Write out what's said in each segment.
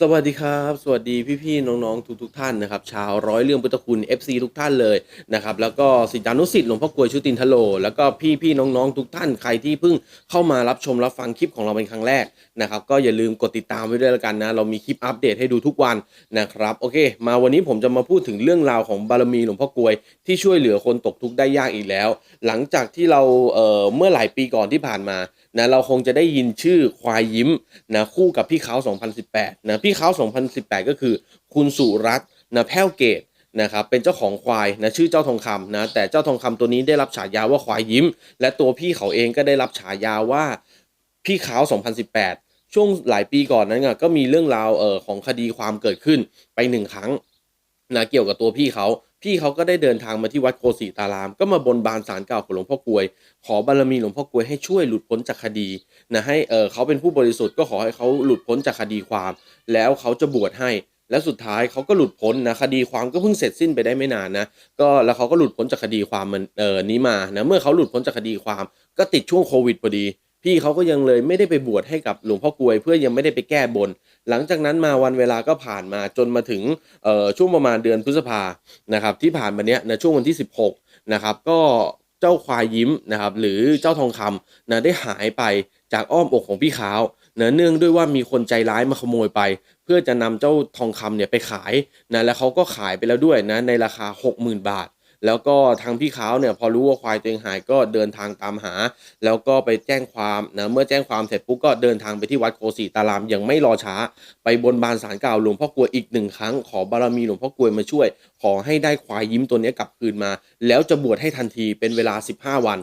สวัสดีครับ สวัสดีพี่ๆน้องๆทุกๆท่านนะครับชาวร้อยเรื่องพุทธคุณ FC ทุกท่านเลยนะครับแล้วก็ศิษยานุศิษย์หลวงพ่อกลวยชุตินทโล แล้วก็พี่ๆน้องๆทุกท่านใครที่เพิ่งเข้ามารับชมรับฟังคลิปของเราเป็นครั้งแรกนะครับก็อย่าลืมกดติดตามไว้ด้วยแล้วกันนะเรามีคลิปอัปเดตให้ดูทุกวันนะครับโอเค มาวันนี้ผมจะมาพูดถึงเรื่องราวของบารมีหลวงพ่อกลวยที่ช่วยเหลือคนตกทุกข์ได้ยากอีกแล้ว หลังจากที่เราเอ่อเมื่อหลายปีก่อนที่ผ่านมานะเราคงจะได้ยินชื่อควายยิ้มนะคู่กับพี่เขา2018นะพี่เขา2018 ก็คือ คุณสุรัตน์นะแพ้วเกตนะครับเป็นเจ้าของควายนะชื่อเจ้าทองคำนะแต่เจ้าทองคำตัวนี้ได้รับฉายาว่าควายยิ้ม และตัวพี่เขาเองก็ได้รับฉายาว่าพี่เขา2018 ช่วงหลายปีก่อนนั้นก็มีเรื่องราวเอ่อของคดีความเกิดขึ้นไปหนึ่งครั้งนะเกี่ยวกับตัวพี่เขาพี่เขาก็ได้เดินทางมาที่วัดโคสีตาราม ก็มาบนบานสารเก่าของหลวงพ่อกลวย ขอบารมีหลวงพ่อกลวยให้ช่วยหลุดพ้นจากคดีนะให้เออเขาเป็นผู้บริสุทธิ์ก็ขอให้เขาหลุดพ้นจากคดีความ แล้วเขาจะบวชให้ และสุดท้ายเขาก็หลุดพ้นนะคดีความก็เพิ่งเสร็จสิ้นไปได้ไม่นานนะก็แล้วเขาก็หลุดพ้นจากคดีความมันเออนี้มานะเมื่อเขาหลุดพ้นจากคดีความ ก็ติดช่วงโควิดพอดี พี่เขาก็ยังเลยไม่ได้ไปบวชให้กับหลวงพ่อกวยเพื่อยังไม่ได้ไปแก้บน หลังจากนั้นมาวันเวลาก็ผ่านมาจนมาถึงช่วงประมาณเดือนพฤษภานะครับที่ผ่านมาเนี้ยนะช่วงวันที่ 16นะครับก็เจ้าควายยิ้มนะครับหรือเจ้าทองคำนะได้หายไปจากอ้อมอกของพี่ขาวนะเนื่องด้วยว่ามีคนใจร้ายมาขโมยไป เพื่อจะนำเจ้าทองคำเนี่ยไปขายนะแล้วเขาก็ขายไปแล้วด้วยนะในราคา 60,000 บาท แล้วก็ทางพี่ขาวเนี่ยพอรู้ว่าควายตัวเองหายก็เดินทางตามหา แล้วก็ไปแจ้งความนะเมื่อแจ้งความเสร็จปุ๊บก็เดินทางไปที่วัดโคสีตารามยังไม่รอช้า ไปบนบานสารกล่าวหลวงพ่อกลวยอีกหนึ่งครั้งขอบารมีหลวงพ่อกลวยมาช่วย ขอให้ได้ควายยิ้มตัวนี้กลับคืนมา แล้วจะบวชให้ทันทีเป็นเวลา 15 วัน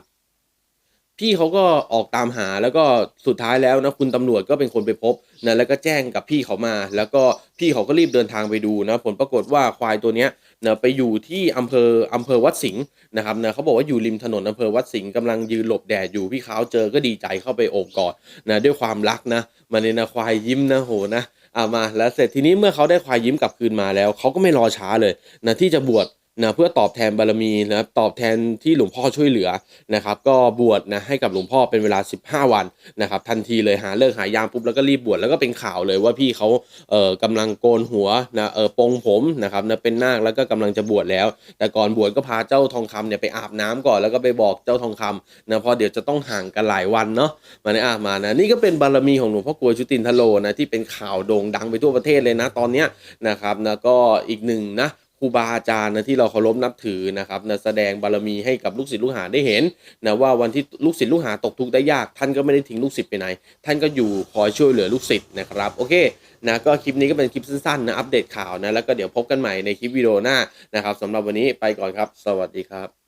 พี่เขาก็ออกตามหาแล้วก็สุดท้ายแล้วนะคุณตำรวจก็เป็นคนไปพบนะแล้วก็แจ้งกับพี่เขามา แล้วก็พี่เขาก็รีบเดินทางไปดูนะผลปรากฏว่าควายตัวเนี้ย นะไปอยู่ที่อำเภออำเภอวัดสิงห์นะครับนะเขาบอกว่าอยู่ริมถนนอำเภอวัดสิงห์กำลังยืนหลบแดดอยู่พี่เขาเจอก็ดีใจเข้าไปโอบกอดนะด้วยความรักนะมันเนนาควายยิ้มนะโหนะเอามาแล้วเสร็จทีนี้เมื่อเขาได้ควายยิ้มกลับคืนมาแล้วเขาก็ไม่รอช้าเลยนะที่จะบวช นะเพื่อตอบแทนบารมีนะครับตอบแทนที่หลวงพ่อช่วยเหลือนะครับ ก็บวชนะให้กับหลวงพ่อเป็นเวลา 15 วันนะครับ ทันทีเลยหาเลิกหายามปุ๊บแล้วก็รีบบวชแล้วก็เป็นข่าวเลยว่าพี่เขาเอ่อกำลังโกนหัวนะเอ่อปลงผมนะครับนะเป็นนาคแล้วก็กำลังจะบวชแล้ว แต่ก่อนบวชก็พาเจ้าทองคำเนี่ยไปอาบน้ำก่อนแล้วก็ไปบอกเจ้าทองคำนะเพราะเดี๋ยวจะต้องห่างกันหลายวันเนาะมาในอามานะนี่ก็เป็นบารมีของหลวงพ่อกลวยชุตินทโลนะที่เป็นข่าวโด่งดังไปทั่วประเทศเลยนะตอนเนี้ยนะครับนะก็อีกหนึ่งนะ รูบาอาจารย์นะที่เราเคารพนับถือนะครับนะแสดงบารมีให้กับลูกศิษย์ลูกหาได้เห็นนะว่าวันที่ลูกศิษย์ลูกหาตกทุกข์ได้ยาก ท่านก็ไม่ได้ทิ้งลูกศิษย์ไปไหน ท่านก็อยู่คอยช่วยเหลือลูกศิษย์นะครับโอเคนะก็คลิปนี้ก็เป็นคลิปสั้นๆนะอัปเดตข่าวนะแล้วก็เดี๋ยวพบกันใหม่ในคลิปวิดีโอหน้านะครับสำหรับวันนี้ไปก่อนครับ สวัสดีครับ